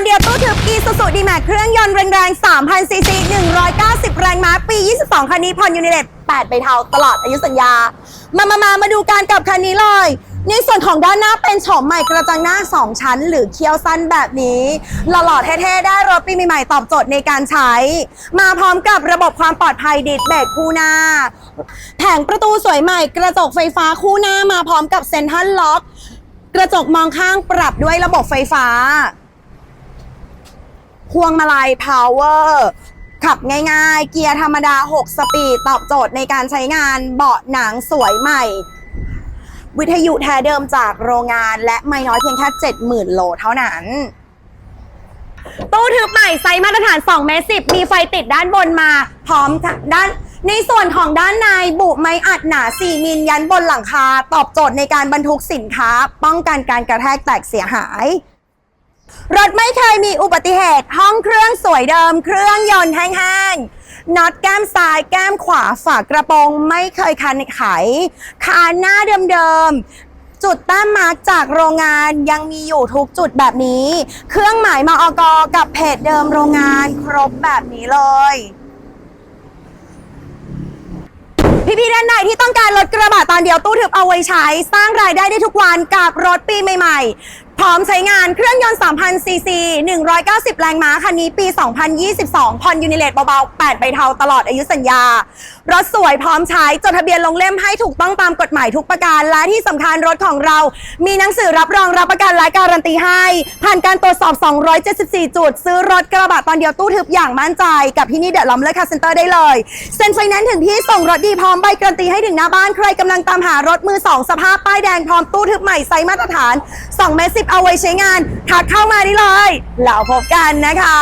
อนเดียวตู้ทึบ e ซูซูดีแม็กเครื่องยนต์แรงๆ3,000ซีซี190 แรงม้าปี 22 คันนี้ผ่อนยูนิเลต8ใบเทาตลอดอายุสัญญา มามามามาดูการกับคันนี้เลยในส่วนของด้านหน้าเป็นโฉมใหม่กระจังหน้า 2 ชั้น หรือเคี้ยวสั้นแบบนี้หล่อๆเท่ๆได้รถปีใหม่ๆตอบโจทย์ในการใช้ มาพร้อมกับระบบความปลอดภัยดิสเบรกคู่หน้า แผงประตูสวยใหม่กระจกไฟฟ้าคู่หน้ามาพร้อมกับเซ็นทรัลล็อก กระจกมองข้างปรับด้วยระบบไฟฟ้า พวงมาลัย power ขับง่ายๆ เกียร์ธรรมดา 6 สปีด ตอบโจทย์ในการใช้งานเบาะหนังสวยใหม่ วิทยุแท้เดิมจากโรงงานและไม่น้อยเพียงแค่ 70,000 โลเท่านั้นตู้ทึบใหม่ไซส์มาตรฐาน2เมตร10 มีไฟติดด้านบนมา พร้อมด้าน ในส่วนของด้านในบุไม้อัดหนา 4 มิลยันบนหลังคา ตอบโจทย์ในการบรรทุกสินค้า ป้องกันการกระแทกแตกเสียหาย รถไม่เคยมีอุบัติเหตุ ห้องเครื่องสวยเดิม เครื่องยนต์แห้งๆน็อตแก้มซ้ายแก้มขวาฝากระโปรงไม่เคยคันไข คานหน้าเดิมๆ จุดแต้มมาร์กจากโรงงานยังมีอยู่ทุกจุดแบบนี้ เครื่องหมายมาอกกับเพจเดิมโรงงานครบแบบนี้เลยพี่ๆด้านในที่ต้องการรถกระบะตอนเดียวตู้ทึบเอาไว้ใช้ สร้างรายได้ได้ทุกวันกับรถปีใหม่ ๆ พร้อมใช้งานเครื่องยนต์ 3,000 ซีซี 190 แรงม้า คันนี้ปี 2022ผ่อนยูนิเลตเบาๆ 8 ใบเทาตลอดอายุสัญญา รถสวยพร้อมใช้ จดทะเบียนลงเล่มให้ถูกต้องตามกฎหมายทุกประการ และที่สำคัญรถของเรา มีหนังสือรับรองรับประกันและการันตีให้ ผ่านการตรวจสอบ 274 จุด ซื้อรถกระบะตอนเดียวตู้ทึบอย่างมั่นใจ กับที่นี่เดอะลอมเลอร์คาเซ็นเตอร์ได้เลยเซ็นไฟแนนซ์ถึงที่ส่งรถดีพร้อมใบการันตีให้ถึงหน้าบ้านใครกำลังตามหารถมือ2สภาพป้ายแดงพร้อมตู้ทึบใหม่ไซส์มาตรฐาน2เมตร10เอาไว้ใช้งานทักเข้ามาได้เลยแล้วพบกันนะคะ